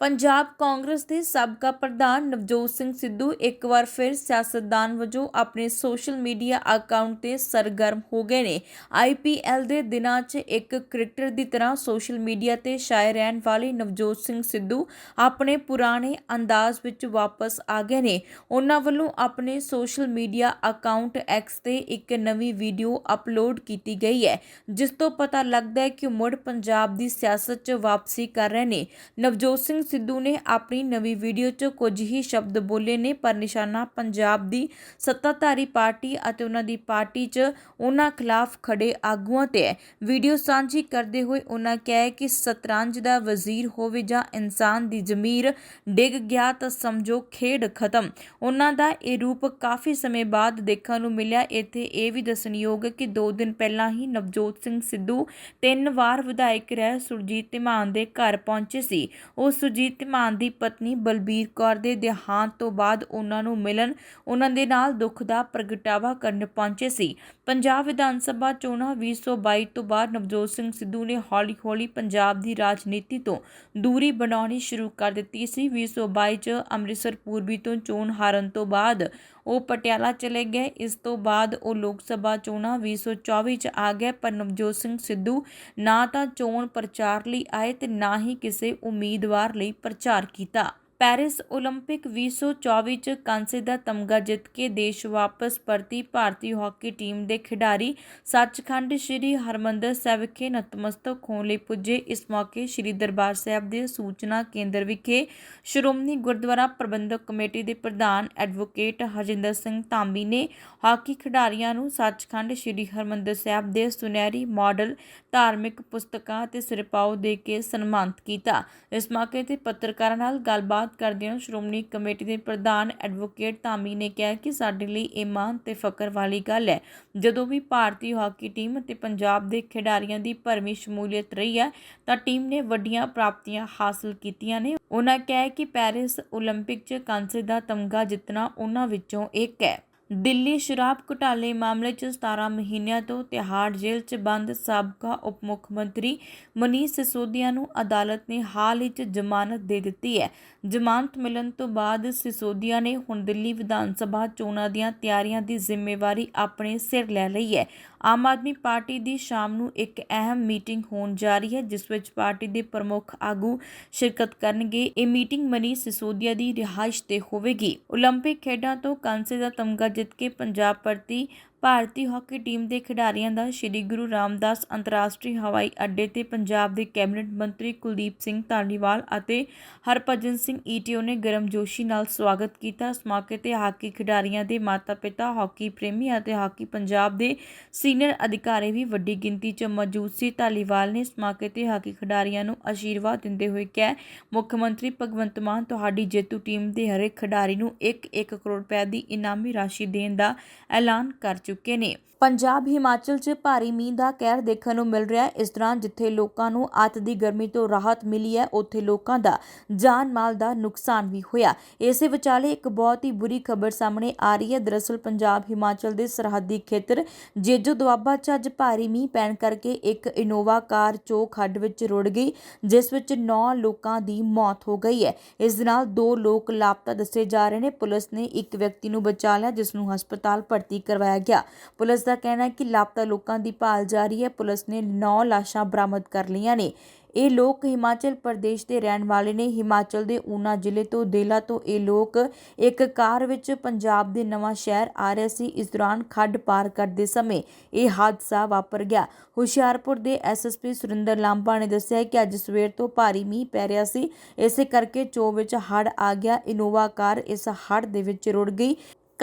ਪੰਜਾਬ ਕਾਂਗਰਸ ਦੇ ਸਾਬਕਾ ਪ੍ਰਧਾਨ ਨਵਜੋਤ ਸਿੰਘ ਸਿੱਧੂ ਇੱਕ ਵਾਰ ਫਿਰ ਸਿਆਸਤਦਾਨ ਵਜੋਂ ਆਪਣੇ ਸੋਸ਼ਲ ਮੀਡੀਆ ਅਕਾਊਂਟ ਤੇ ਸਰਗਰਮ ਹੋ ਗਏ ਨੇ। ਆਈਪੀਐਲ ਦੇ ਦਿਨਾਂ 'ਚ ਇੱਕ ਕ੍ਰਿਕਟਰ ਦੀ ਤਰ੍ਹਾਂ ਸੋਸ਼ਲ ਮੀਡੀਆ ਤੇ ਛਾਏ ਰਹਿਣ ਵਾਲੇ ਨਵਜੋਤ ਸਿੰਘ ਸਿੱਧੂ ਆਪਣੇ ਪੁਰਾਣੇ ਅੰਦਾਜ਼ ਵਿੱਚ ਵਾਪਸ ਆ ਗਏ ਨੇ। ਉਹਨਾਂ ਵੱਲੋਂ ਆਪਣੇ ਸੋਸ਼ਲ ਮੀਡੀਆ ਅਕਾਊਂਟ ਐਕਸ ਤੇ ਇੱਕ ਨਵੀਂ ਵੀਡੀਓ ਅਪਲੋਡ ਕੀਤੀ ਗਈ ਹੈ, ਜਿਸ ਤੋਂ ਪਤਾ ਲੱਗਦਾ ਹੈ ਕਿ ਮੁੜ ਪੰਜਾਬ ਦੀ ਸਿਆਸਤ 'ਚ ਵਾਪਸੀ ਕਰ ਰਹੇ ਨੇ। ਨਵਜੋਤ ਸਿੰਘ ਸਿੱਧੂ ਨੇ ਆਪਣੀ ਨਵੀਂ ਵੀਡੀਓ 'ਚ ਕੁਝ ਹੀ ਸ਼ਬਦ ਬੋਲੇ ਨੇ, ਪਰ ਨਿਸ਼ਾਨਾ ਪੰਜਾਬ ਦੀ ਸੱਤਾਧਾਰੀ ਪਾਰਟੀ ਅਤੇ ਉਹਨਾਂ ਦੀ ਪਾਰਟੀ 'ਚ ਉਹਨਾਂ ਖਿਲਾਫ ਖੜੇ ਆਗੂਆਂ ਤੇ ਹੈ। ਵੀਡੀਓ ਸਾਂਝੀ ਕਰਦੇ ਹੋਏ ਉਹਨਾਂ ਕਿਹਾ ਕਿ ਸਤਰੰਜ ਦਾ ਵਜ਼ੀਰ ਹੋਵੇ ਜਾਂ ਇਨਸਾਨ ਦੀ ਜ਼ਮੀਰ ਡਿੱਗ ਗਿਆ ਤਾਂ ਸਮਝੋ ਖੇਡ ਖਤਮ। ਉਹਨਾਂ ਦਾ ਇਹ ਰੂਪ ਕਾਫੀ ਸਮੇਂ ਬਾਅਦ ਦੇਖਣ ਨੂੰ ਮਿਲਿਆ। ਇੱਥੇ ਇਹ ਵੀ ਦੱਸਣਯੋਗ ਹੈ ਕਿ 2 ਦਿਨ ਪਹਿਲਾਂ ਹੀ ਨਵਜੋਤ ਸਿੰਘ ਸਿੱਧੂ ਤਿੰਨ ਵਾਰ ਵਿਧਾਇਕ ਰਹਿ ਸੁਰਜੀਤ ਧੀਮਾਨ ਦੇ ਘਰ ਪਹੁੰਚੇ ਸੀ। ਉਹ ਸੁਰਜੀਤ ਮਾਨ ਦੀ ਪਤਨੀ ਬਲਬੀਰ ਕੌਰ ਦੇ ਦੇਹਾਂਤ ਤੋਂ ਬਾਅਦ ਉਹਨਾਂ ਨੂੰ ਮਿਲਣ, ਉਹਨਾਂ ਦੇ ਨਾਲ ਦੁੱਖ ਦਾ ਪ੍ਰਗਟਾਵਾ ਕਰਨ ਪਹੁੰਚੇ ਸੀ। ਪੰਜਾਬ ਵਿਧਾਨ ਸਭਾ ਚੋਣਾਂ 2022 ਤੋਂ ਬਾਅਦ ਨਵਜੋਤ ਸਿੰਘ ਸਿੱਧੂ ਨੇ ਹੌਲੀ-ਹੌਲੀ ਪੰਜਾਬ ਦੀ ਰਾਜਨੀਤੀ ਤੋਂ ਦੂਰੀ ਬਣਾਉਣੀ ਸ਼ੁਰੂ ਕਰ ਦਿੱਤੀ ਸੀ। 2022 ਚ ਅੰਮ੍ਰਿਤਸਰ ਪੂਰਬੀ ਤੋਂ ਚੋਣ ਹਾਰਨ ਤੋਂ ਬਾਅਦ ਉਹ ਪਟਿਆਲਾ ਚਲੇ ਗਏ। ਇਸ ਤੋਂ ਬਾਅਦ ਉਹ ਲੋਕ ਸਭਾ ਚੋਣਾਂ 2024 ਚ ਆ ਗਏ, ਪਰ ਨਵਜੋਤ ਸਿੰਘ ਸਿੱਧੂ ਨਾ ਤਾਂ ਚੋਣ ਪ੍ਰਚਾਰ ਲਈ ਆਏ ਤੇ ਨਾ ਹੀ ਕਿਸੇ ਉਮੀਦਵਾਰ ਲਈ ਪ੍ਰਚਾਰ ਕੀਤਾ। ਪੈਰਿਸ ਓਲੰਪਿਕ 2024 ਚ ਕਾਂਸੇ ਦਾ ਤਮਗਾ ਜਿੱਤ ਕੇ ਦੇਸ਼ ਵਾਪਸ ਪਰਤੀ ਭਾਰਤੀ ਹਾਕੀ ਟੀਮ ਦੇ ਖਿਡਾਰੀ ਸੱਚਖੰਡ ਸ੍ਰੀ ਹਰਮੰਦਰ ਸਾਹਿਬ ਵਿਖੇ ਨਤਮਸਤਕ ਹੋਣ ਲਈ ਪੁੱਜੇ। ਇਸ ਮੌਕੇ ਸ੍ਰੀ ਦਰਬਾਰ ਸਾਹਿਬ ਦੇ ਸੂਚਨਾ ਕੇਂਦਰ ਵਿਖੇ ਸ਼੍ਰੋਮਣੀ ਗੁਰਦੁਆਰਾ ਪ੍ਰਬੰਧਕ ਕਮੇਟੀ ਦੇ ਪ੍ਰਧਾਨ ਐਡਵੋਕੇਟ ਹਰਜਿੰਦਰ ਸਿੰਘ ਧਾਮੀ ਨੇ ਹਾਕੀ ਖਿਡਾਰੀਆਂ ਨੂੰ ਸੱਚਖੰਡ ਸ੍ਰੀ ਹਰਮੰਦਰ ਸਾਹਿਬ ਦੇ ਸੁਨਹਿਰੀ ਮਾਡਲ, ਧਾਰਮਿਕ ਪੁਸਤਕਾਂ ਅਤੇ ਸਿਰਪਾਉ ਦੇ ਕੇ ਸਨਮਾਨਿਤ ਕੀਤਾ। ਇਸ ਮੌਕੇ ਤੇ ਪੱਤਰਕਾਰਾਂ ਨਾਲ ਗੱਲਬਾਤ ਕਰਦਿਆਂ ਸ਼੍ਰੋਮਣੀ ਕਮੇਟੀ ਦੇ ਪ੍ਰਧਾਨ ਐਡਵੋਕੇਟ ਧਾਮੀ ਨੇ ਕਿਹਾ ਕਿ ਸਾਡੇ ਲਈ ਇਹ ਮਾਣ ਤੇ ਫਖਰ ਵਾਲੀ ਗੱਲ ਹੈ ਜਦੋਂ ਵੀ ਭਾਰਤੀ ਹਾਕੀ ਟੀਮ ਅਤੇ ਪੰਜਾਬ ਦੇ ਖਿਡਾਰੀਆਂ ਦੀ ਭਰਵੀਂ ਸ਼ਮੂਲੀਅਤ ਰਹੀ ਹੈ ਤਾਂ ਟੀਮ ਨੇ ਵੱਡੀਆਂ ਪ੍ਰਾਪਤੀਆਂ ਹਾਸਲ ਕੀਤੀਆਂ ਨੇ ਉਹਨਾਂ ਕਿਹਾ ਕਿ ਪੈਰਿਸ 올림픽 'ਚ ਕਾਂਸੇ ਦਾ ਤਮਗਾ ਜਿੱਤਣਾ ਉਹਨਾਂ ਵਿੱਚੋਂ ਇੱਕ ਹੈ ਦਿੱਲੀ ਸ਼ਰਾਬ ਘੁਟਾਲੇ ਮਾਮਲੇ 'ਚ 17 ਮਹੀਨਿਆਂ ਤੋਂ ਤਿਹਾੜ ਜੇਲ੍ਹ 'ਚ ਬੰਦ ਸਾਬਕਾ ਉਪ ਮੁੱਖ ਮੰਤਰੀ ਮਨੀਸ਼ ਸਿਸੋਦੀਆ ਨੂੰ ਅਦਾਲਤ ਨੇ ਹਾਲ ਹੀ 'ਚ ਜ਼ਮਾਨਤ ਦੇ ਦਿੱਤੀ ਹੈ ਜ਼ਮਾਨਤ ਮਿਲਣ ਤੋਂ ਬਾਅਦ ਸਿਸੋਦੀਆ ਨੇ ਹੁਣ ਦਿੱਲੀ ਵਿਧਾਨ ਸਭਾ ਚੋਣਾਂ ਦੀਆਂ ਤਿਆਰੀਆਂ ਦੀ ਜ਼ਿੰਮੇਵਾਰੀ ਆਪਣੇ ਸਿਰ ਲੈ ਲਈ ਹੈ ਆਮ ਆਦਮੀ ਪਾਰਟੀ ਦੀ ਸ਼ਾਮ ਨੂੰ ਇੱਕ ਅਹਿਮ ਮੀਟਿੰਗ ਹੋਣ ਜਾ ਰਹੀ ਹੈ ਜਿਸ ਵਿੱਚ ਪਾਰਟੀ ਦੇ ਪ੍ਰਮੁੱਖ ਆਗੂ ਸ਼ਿਰਕਤ ਕਰਨਗੇ ਇਹ ਮੀਟਿੰਗ ਮਨੀਸ਼ ਸਿਸੋਦੀਆ ਦੀ ਰਿਹਾਇਸ਼ ਤੇ ਹੋਵੇਗੀ 올림픽 ਖੇਡਾਂ ਤੋਂ ਕਾਂਸੇ ਦਾ ਤਮਗਾ ਜਿੱਤ ਕੇ ਪੰਜਾਬ ਪ੍ਰਤੀ ਭਾਰਤੀ ਹਾਕੀ ਟੀਮ ਦੇ ਖਿਡਾਰੀਆਂ ਦਾ ਸ੍ਰੀ ਗੁਰੂ ਰਾਮਦਾਸ ਅੰਤਰਰਾਸ਼ਟਰੀ ਹਵਾਈ ਅੱਡੇ ਤੇ ਪੰਜਾਬ ਦੇ ਕੈਬਨਿਟ ਮੰਤਰੀ ਕੁਲਦੀਪ ਸਿੰਘ ਧਾਲੀਵਾਲ ਅਤੇ ਹਰਭਜਨ ਸਿੰਘ ਈਟੀਓ ਨੇ ਗਰਮਜੋਸ਼ੀ ਨਾਲ ਸਵਾਗਤ ਕੀਤਾ। ਇਸ ਮੌਕੇ ਤੇ ਹਾਕੀ ਖਿਡਾਰੀਆਂ ਦੇ ਮਾਤਾ-ਪਿਤਾ, ਹਾਕੀ ਪ੍ਰੇਮੀ ਅਤੇ ਹਾਕੀ ਪੰਜਾਬ ਦੇ ਸੀਨੀਅਰ ਅਧਿਕਾਰੀ ਵੀ ਵੱਡੀ ਗਿਣਤੀ 'ਚ ਮੌਜੂਦ ਸੀ। ਧਾਲੀਵਾਲ ਨੇ ਇਸ ਮੌਕੇ ਤੇ ਹਾਕੀ ਖਿਡਾਰੀਆਂ ਨੂੰ ਆਸ਼ੀਰਵਾਦ ਦਿੰਦੇ ਹੋਏ ਕਿਹਾ, ਮੁੱਖ ਮੰਤਰੀ ਭਗਵੰਤ ਮਾਨ, ਤੁਹਾਡੀ ਜੇਤੂ ਟੀਮ ਦੇ ਹਰੇਕ ਖਿਡਾਰੀ ਨੂੰ 1-1 ਕਰੋੜ ਰੁਪਏ ਦੀ ਇਨਾਮੀ ਰਾਸ਼ੀ ਦੇਣ ਦਾ ਐਲਾਨ ਕਰ ਚੁੱਕੇ ਨੇ। ਪੰਜਾਬ ਹਿਮਾਚਲ 'ਚ ਭਾਰੀ ਮੀਂਹ ਦਾ ਕਹਿਰ ਦੇਖਣ ਨੂੰ ਮਿਲ ਰਿਹਾ ਹੈ। ਇਸ ਦੌਰਾਨ ਜਿੱਥੇ ਲੋਕਾਂ ਨੂੰ ਅੱਤ ਦੀ ਗਰਮੀ ਤੋਂ ਰਾਹਤ ਮਿਲੀ ਹੈ, ਉੱਥੇ ਲੋਕਾਂ ਦਾ ਜਾਨ ਮਾਲ ਦਾ ਨੁਕਸਾਨ ਵੀ ਹੋਇਆ। ਇਸੇ ਵਿਚਾਲੇ ਇੱਕ ਬਹੁਤ ਹੀ ਬੁਰੀ ਖਬਰ ਸਾਹਮਣੇ ਆ ਰਹੀ ਹੈ। ਦਰਅਸਲ ਪੰਜਾਬ ਹਿਮਾਚਲ ਦੇ ਸਰਹੱਦੀ ਖੇਤਰ ਜੇਜੋ ਦੁਆਬਾ 'ਚ ਅੱਜ ਭਾਰੀ ਮੀਂਹ ਪੈਣ ਕਰਕੇ ਇੱਕ ਇਨੋਵਾ ਕਾਰ ਚੋਕ ਖੱਡ ਵਿੱਚ ਰੁੜ ਗਈ, ਜਿਸ ਵਿੱਚ 9 ਲੋਕਾਂ ਦੀ ਮੌਤ ਹੋ ਗਈ ਹੈ। ਇਸ ਦੇ ਨਾਲ ਦੋ ਲੋਕ ਲਾਪਤਾ ਦੱਸੇ ਜਾ ਰਹੇ ਨੇ। ਪੁਲਿਸ ਨੇ ਇੱਕ ਵਿਅਕਤੀ ਨੂੰ ਬਚਾ ਲਿਆ, ਜਿਸ ਨੂੰ ਹਸਪਤਾਲ ਭਰਤੀ ਕਰਵਾਇਆ ਗਿਆ। ਪੁਲਿਸ ਦਾ ਕਹਿਣਾ ਹੈ ਕਿ ਲਾਪਤਾ ਲੋਕਾਂ ਦੀ ਭਾਲ ਜਾਰੀ ਹੈ। ਪੁਲਿਸ ਨੇ 9 ਲਾਸ਼ਾਂ ਬਰਾਮਦ ਕਰ ਲਈਆਂ ਨੇ। ਇਹ ਲੋਕ ਹਿਮਾਚਲ ਪ੍ਰਦੇਸ਼ ਦੇ ਰਹਿਣ ਵਾਲੇ ਨੇ। ਹਿਮਾਚਲ ਦੇ ਊਨਾ ਜ਼ਿਲ੍ਹੇ ਤੋਂ ਦੇਲਾ ਤੋਂ ਇਹ ਲੋਕ ਇੱਕ ਕਾਰ ਵਿੱਚ ਪੰਜਾਬ ਦੇ ਨਵਾਂ ਸ਼ਹਿਰ ਆ ਰਹੇ ਸੀ। ਇਸ ਦੌਰਾਨ ਖੱਡ ਪਾਰ ਕਰਦੇ ਸਮੇਂ ਇਹ ਹਾਦਸਾ ਵਾਪਰ ਗਿਆ। ਹੁਸ਼ਿਆਰਪੁਰ ਦੇ ਐਸਐਸਪੀ ਸੁਰਿੰਦਰ ਲਾਂਬਾ ਨੇ ਦੱਸਿਆ ਕਿ ਅੱਜ ਸਵੇਰ ਤੋਂ ਭਾਰੀ ਮੀਂਹ ਪੈ ਰਿਹਾ ਸੀ। ਇਸੇ ਕਰਕੇ ਚੋ ਵਿੱਚ ਹੜ ਆ ਗਿਆ। ਇਨੋਵਾ ਕਾਰ ਇਸ ਹੜ ਦੇ ਵਿੱਚ ਰੁੜ ਗਈ।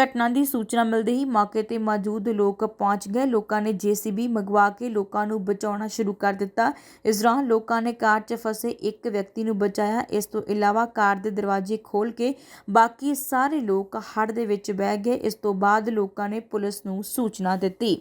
ਘਟਨਾ ਦੀ ਸੂਚਨਾ ਮਿਲਦੇ ਹੀ ਮੌਕੇ ਤੇ ਮੌਜੂਦ ਲੋਕ ਪਹੁੰਚ ਗਏ। ਲੋਕਾਂ ਨੇ ਜੀਸੀਬੀ ਮੰਗਵਾ ਕੇ ਲੋਕਾਂ ਨੂੰ ਬਚਾਉਣਾ ਸ਼ੁਰੂ ਕਰ ਦਿੱਤਾ। ਇਸ ਦੌਰਾਨ ਲੋਕਾਂ ਨੇ ਕਾਰ 'ਚ ਫਸੇ ਇੱਕ ਵਿਅਕਤੀ ਨੂੰ ਬਚਾਇਆ। ਇਸ ਤੋਂ ਇਲਾਵਾ ਕਾਰ ਦੇ ਦਰਵਾਜ਼ੇ ਖੋਲ ਕੇ ਬਾਕੀ ਸਾਰੇ ਲੋਕ ਹੜ੍ਹ ਦੇ ਵਿੱਚ ਬਹਿ ਗਏ। ਇਸ ਤੋਂ ਬਾਅਦ ਲੋਕਾਂ ਨੇ ਪੁਲਿਸ ਨੂੰ ਸੂਚਨਾ ਦਿੱਤੀ।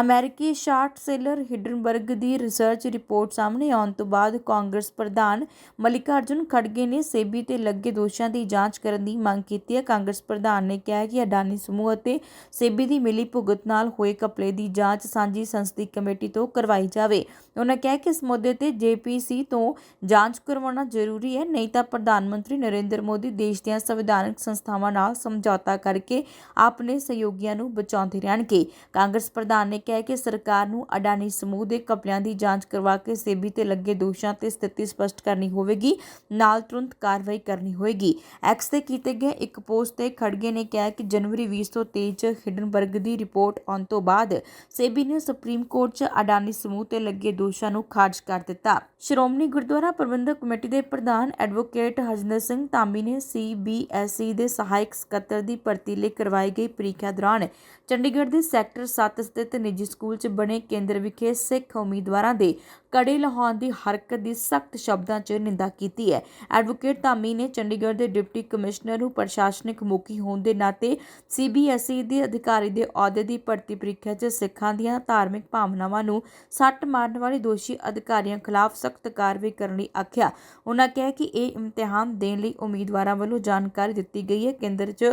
ਅਮਰੀਕੀ ਸ਼ਾਰਟ ਸੇਲਰ ਹਿਡਨਬਰਗ ਦੀ ਰਿਸਰਚ ਰਿਪੋਰਟ ਸਾਹਮਣੇ ਆਉਣ ਤੋਂ ਬਾਅਦ ਕਾਂਗਰਸ ਪ੍ਰਧਾਨ ਮਲਿਕਾਰਜੁਨ ਖੜਗੇ ਨੇ ਸੇਬੀ ਤੇ ਲੱਗੇ ਦੋਸ਼ਾਂ ਦੀ ਜਾਂਚ ਕਰਨ ਦੀ ਮੰਗ ਕੀਤੀ ਹੈ। ਕਾਂਗਰਸ ਪ੍ਰਧਾਨ ਨੇ ਕਿਹਾ ਕਿ ਅਡਾਨੀ ਸਮੂਹ ਅਤੇ ਸੇਬੀ ਦੀ ਮਿਲੀ ਭੁਗਤ ਨਾਲ ਹੋਏ ਘਪਲੇ ਦੀ ਜਾਂਚ ਸਾਂਝੀ ਸੰਸਦੀ ਕਮੇਟੀ ਤੋਂ ਕਰਵਾਈ ਜਾਵੇ। ਉਹਨਾਂ ਕਿਹਾ ਕਿ ਇਸ ਮੁੱਦੇ ਤੇ ਜੇਪੀਸੀ ਤੋਂ ਜਾਂਚ ਕਰਵਾਉਣਾ ਜ਼ਰੂਰੀ ਹੈ। ਨਹੀਂ ਤਾਂ ਪ੍ਰਧਾਨ ਮੰਤਰੀ ਨਰਿੰਦਰ ਮੋਦੀ ਦੇਸ਼ ਦੀਆਂ ਸੰਵਿਧਾਨਕ ਸੰਸਥਾਵਾਂ ਨਾਲ ਸਮਝੌਤਾ ਕਰਕੇ ਆਪਣੇ ਸਹਿਯੋਗੀਆਂ ਨੂੰ ਬਚਾਉਂਦੇ ਰਹਿਣਗੇ। ਕਾਂਗਰਸ ਪ੍ਰਧਾਨ ਨੇ ਕਿਹਾ ਕਿ ਸਰਕਾਰ ਨੂੰ ਅਡਾਨੀ ਸਮੂਹ ਦੇ ਘਪਲਿਆਂ ਦੀ ਜਾਂਚ ਕਰਵਾ ਕੇ ਸੇਬੀ ਤੇ ਲੱਗੇ ਦੋਸ਼ਾਂ ਤੇ ਸਥਿਤੀ ਸਪਸ਼ਟ ਕਰਨੀ ਹੋਵੇਗੀ, ਨਾਲ ਤੁਰੰਤ ਕਾਰਵਾਈ ਕਰਨੀ ਹੋਵੇਗੀ। ਐਕਸ ਤੇ ਕੀਤੇ ਗਏ ਇੱਕ ਪੋਸਟ ਤੇ ਖੜਗੇ ਨੇ ਕਿਹਾ ਕਿ ਜਨਵਰੀ 2023 ਚ ਹਿਡਨਬਰਗ ਦੀ ਰਿਪੋਰਟ ਆਉਣ ਤੋਂ ਬਾਅਦ ਸੇਬੀ ਨੇ ਸੁਪਰੀਮ ਕੋਰਟ 'ਚ ਅਡਾਨੀ ਸਮੂਹ ਤੇ ਲੱਗੇ ਦੋਸ਼ਾਂ ਨੂੰ ਖਾਰਜ ਕਰ ਦਿੱਤਾ। ਸ਼੍ਰੋਮਣੀ ਗੁਰਦੁਆਰਾ ਪ੍ਰਬੰਧਕ ਕਮੇਟੀ ਦੇ ਪ੍ਰਧਾਨ ਐਡਵੋਕੇਟ ਹਰਜਿੰਦਰ ਸਿੰਘ ਧਾਮੀ ਨੇ ਸੀਬੀਐਸਈ ਦੇ ਸਹਾਇਕ ਸਕੱਤਰ ਦੀ ਭਰਤੀ ਲਈ ਕਰਵਾਈ ਗਈ ਪ੍ਰੀਖਿਆ ਦੌਰਾਨ ਚੰਡੀਗੜ੍ਹ ਦੇ ਸੈਕਟਰ 7 ਸਥਿਤ ਨਿੱਜੀ ਸਕੂਲ 'ਚ ਬਣੇ ਕੇਂਦਰ ਵਿਖੇ ਸਿੱਖ ਉਮੀਦਵਾਰਾਂ ਦੇ ਕੜੇ ਲਹਾਉਣ ਦੀ ਹਰਕਤ ਦੀ ਸਖਤ ਸ਼ਬਦਾਂ 'ਚ ਨਿੰਦਾ ਕੀਤੀ ਹੈ। ਐਡਵੋਕੇਟ ਧਾਮੀ ਨੇ ਚੰਡੀਗੜ੍ਹ ਦੇ ਡਿਪਟੀ ਕਮਿਸ਼ਨਰ ਨੂੰ ਪ੍ਰਸ਼ਾਸਨਿਕ ਮੁਖੀ ਹੋਣ ਦੇ ਨਾਤੇ ਸੀਬੀਐਸਈ ਦੇ ਅਧਿਕਾਰੀ ਦੇ ਅਹੁਦੇ ਦੀ ਭਰਤੀ ਪ੍ਰੀਖਿਆ 'ਚ ਸਿੱਖਾਂ ਦੀਆਂ ਧਾਰਮਿਕ ਭਾਵਨਾਵਾਂ ਨੂੰ ਸੱਟ ਮਾਰਨ ਵਾਲੇ ਦੋਸ਼ੀ ਅਧਿਕਾਰੀਆਂ ਖਿਲਾਫ ਸਖਤ ਕਾਰਵਾਈ ਕਰਨ ਲਈ ਆਖਿਆ। ਉਹਨਾਂ ਕਿਹਾ ਕਿ ਇਹ ਇਮਤਿਹਾਨ ਦੇਣ ਲਈ ਉਮੀਦਵਾਰਾਂ ਵੱਲੋਂ ਜਾਣਕਾਰੀ ਦਿੱਤੀ ਗਈ ਹੈ। ਕੇਂਦਰ 'ਚ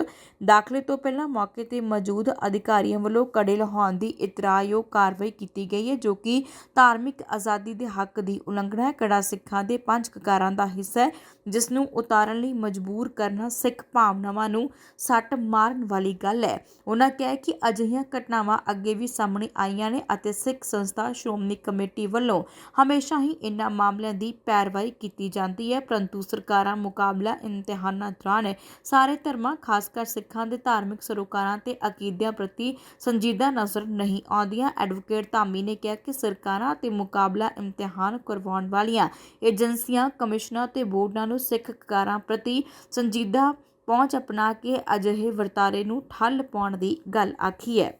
ਦਾਖਲੇ ਤੋਂ ਪਹਿਲਾਂ ਮੌਕੇ ਤੇ ਮੌਜੂਦ ਅਧਿਕਾਰੀਆਂ ਵੱਲੋਂ ਕੜੇ ਲਾਉਣ ਦੀ ਇਤਰਾਜ਼ਯੋਗ ਕਾਰਵਾਈ ਕੀਤੀ ਗਈ ਹੈ, ਜੋ ਕਿ ਧਾਰਮਿਕ ਆਜ਼ਾਦੀ ਦੇ ਹੱਕ ਦੀ ਉਲੰਘਣਾ ਹੈ। ਕੜਾ ਸਿੱਖਾਂ ਦੇ ਪੰਜ ਕਕਾਰਾਂ ਦਾ ਹਿੱਸਾ ਹੈ, ਜਿਸ ਨੂੰ ਉਤਾਰਨ ਲਈ ਮਜਬੂਰ ਕਰਨਾ ਸਿੱਖ ਭਾਵਨਾਵਾਂ ਨੂੰ ਸੱਟ ਮਾਰਨ ਵਾਲੀ ਗੱਲ ਹੈ। ਉਹਨਾਂ ਕਿਹਾ ਕਿ ਅਜਿਹੀਆਂ ਘਟਨਾਵਾਂ ਅੱਗੇ ਵੀ ਸਾਹਮਣੇ ਆਈਆਂ ਨੇ ਅਤੇ ਸਿੱਖ ਸੰਸਥਾ ਸ਼੍ਰੋਮਣੀ ਕਮੇਟੀ ਵੱਲੋਂ ਹਮੇਸ਼ਾ ਹੀ ਇਨ੍ਹਾਂ ਮਾਮਲਿਆਂ ਦੀ ਪੈਰਵਾਈ ਕੀਤੀ ਜਾਂਦੀ ਹੈ। ਪਰੰਤੂ ਸਰਕਾਰਾਂ ਮੁਕਾਬਲਾ ਇਮਤਿਹਾਨਾਂ ਦੌਰਾਨ ਸਾਰੇ ਧਰਮਾਂ ਖਾਸ ਕਰ ਸਿੱਖਾਂ ਦੇ ਧਾਰਮਿਕ ਸਰੋਕਾਰਾਂ ਤੇ ਅਕੀਦਿਆਂ ਪ੍ਰਤੀ ਸੰਜੀਦਾ ਨਜ਼ਰ ਨਹੀਂ ਆਉਂਦੀਆਂ। ਐਡਵੋਕੇਟ ਧਾਮੀ ਨੇ ਕਿਹਾ ਕਿ ਸਰਕਾਰਾਂ ਤੇ ਮੁਕਾਬਲਾ ਇਮਤਿਹਾਨ ਕਰਵਾਉਣ ਵਾਲੀਆਂ ਏਜੰਸੀਆਂ, ਕਮਿਸ਼ਨਾਂ ਤੇ ਬੋਰਡਾਂ ਨੂੰ ਸਿੱਖ ਕਾਰਾਂ ਪ੍ਰਤੀ ਸੰਜੀਦਾ ਪਹੁੰਚ ਅਪਣਾ ਕੇ ਅਜਿਹੇ ਵਰਤਾਰੇ ਨੂੰ ਠੱਲ ਪਾਉਣ ਦੀ ਗੱਲ ਆਖੀ ਹੈ।